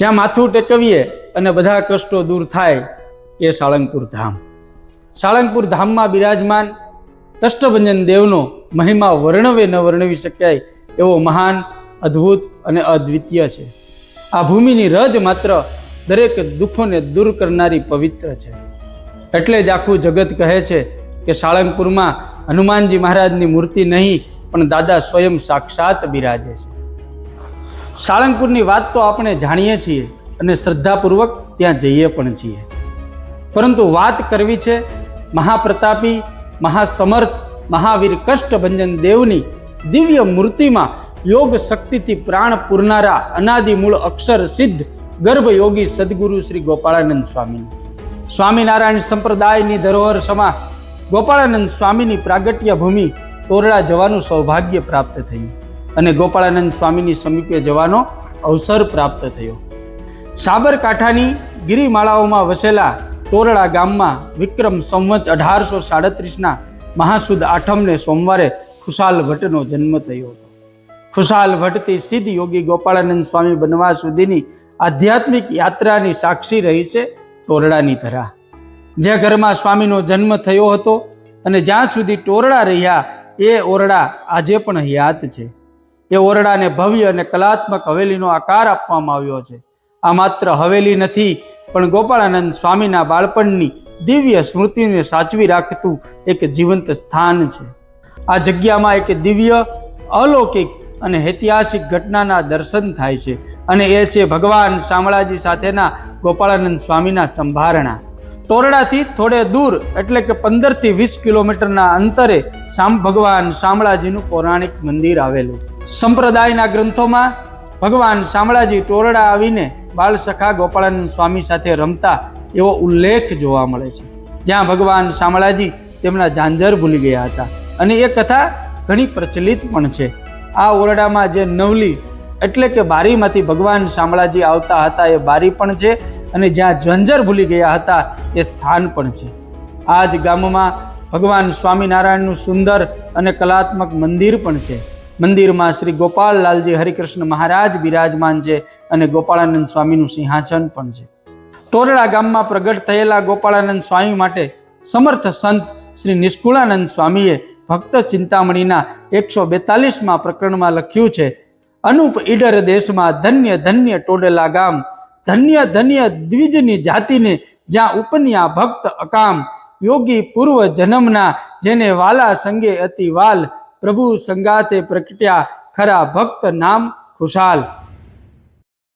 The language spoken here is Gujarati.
જ્યાં માથું ટેકવીએ અને બધા કષ્ટો દૂર થાય એ સાળંગપુર ધામ. સાળંગપુર ધામમાં બિરાજમાન કષ્ટભંજન દેવનો મહિમા વર્ણવે ન વર્ણવી શકાય એવો મહાન, અદ્ભુત અને અદ્વિતીય છે. આ ભૂમિની રજ માત્ર દરેક દુઃખોને દૂર કરનારી પવિત્ર છે. એટલે જ આખું જગત કહે છે કે સાળંગપુરમાં હનુમાનજી મહારાજની મૂર્તિ નહીં, પણ દાદા સ્વયં સાક્ષાત બિરાજે છે. સાળંગપુરની વાત તો આપણે જાણીએ છીએ અને શ્રદ્ધાપૂર્વક ત્યાં જઈએ પણ છીએ. પરંતુ વાત કરવી છે મહાપ્રતાપી, મહાસમર્થ, મહાવીર કષ્ટભંજન દેવની દિવ્ય મૂર્તિમાં યોગ શક્તિથી પ્રાણ પૂરનારા અનાદિ મૂળ અક્ષર સિદ્ધ ગર્ભયોગી સદગુરુ શ્રી ગોપાળાનંદ સ્વામીની સ્વામિનારાયણ સંપ્રદાયની ધરોહર સમા ગોપાળાનંદ સ્વામીની પ્રાગટ્ય ભૂમિ તોરડા જવાનું સૌભાગ્ય પ્રાપ્ત થયું. અને ગોપાળાનંદ સ્વામીની સમીપે જવાનો અવસર પ્રાપ્ત થયો. સાબરકાંઠાની ગિરિમાળાઓમાં વસેલા તોરડા ગામમાં વિક્રમ સંવત અઢારસો સાડત્રીસના મહાસુદ આઠમને સોમવારે ખુશાલ ભટ્ટનો જન્મ થયો હતો. ખુશાલ ભટ્ટથી સિદ્ધ યોગી ગોપાળાનંદ સ્વામી બનવા સુધીની આધ્યાત્મિક યાત્રાની સાક્ષી રહી છે ટોરડાની ધરા. જે ઘરમાં સ્વામીનો જન્મ થયો હતો અને જ્યાં સુધી ટોરડા રહ્યા, એ ઓરડા આજે પણ યાદ છે. એ ઓરડાને ભવ્ય અને કલાત્મક હવેલીનો આકાર આપવામાં આવ્યો છે. આ માત્ર હવેલી નથી, પણ ગોપાળાનંદ સ્વામીના બાળપણની દિવ્ય સ્મૃતિને સાચવી રાખતું એક જીવંત સ્થાન છે. આ જગ્યામાં એક દિવ્ય, અલૌકિક અને ઐતિહાસિક ઘટનાના દર્શન થાય છે અને એ છે ભગવાન શામળાજી સાથેના ગોપાળાનંદ સ્વામીના સંભારણા. ટોરડાથી થોડે દૂર, એટલે કે પંદરથી વીસ કિલોમીટરના અંતરે, શામ, ભગવાન શામળાજીનું પૌરાણિક મંદિર આવેલું. સંપ્રદાયના ગ્રંથોમાં ભગવાન શામળાજી ટોરડા આવીને બાળસખા ગોપાળાનંદ સ્વામી સાથે રમતા એવો ઉલ્લેખ જોવા મળે છે. જ્યાં ભગવાન શામળાજી તેમના ઝાંઝર ભૂલી ગયા હતા. અને એ કથા ઘણી પ્રચલિત પણ છે. આ ઓરડામાં જે નવલી એટલે કે બારીમાંથી ભગવાન શામળાજી આવતા હતા એ બારી પણ છે અને જ્યાં ઝંઝર ભૂલી ગયા હતા એ સ્થાન પણ છે. આ જ ગામમાં ભગવાન સ્વામિનારાયણનું સુંદર અને કલાત્મક મંદિર પણ છે. મંદિરમાં શ્રી ગોપાલલાલજી હરિકૃષ્ણ મહારાજ બિરાજમાન છે અને ગોપાળાનંદ સ્વામીનું સિંહાસન પણ છે. ટોરડા ગામમાં પ્રગટ થયેલા ગોપાળાનંદ સ્વામી માટે સમર્થ સંત શ્રી નિષ્કુળાનંદ સ્વામીએ ભક્ત ચિંતામણીના એકસો બેતાલીસમાં પ્રકરણમાં લખ્યું છે, અનુપ ઈડર દેશમાં ધન્ય ધન્ય ટોડલા ગામ, ધન્ય ધન્ય દ્વિજની જાતિને જ્યાં ઉપન્યા ભક્ત અકામ, યોગી પૂર્વ જન્મના જેને વાલા સંગે અતિ વાલ પ્રભુ સંગાતે પ્રગટ્યા ખરા ભક્ત નામ ખુશાલ.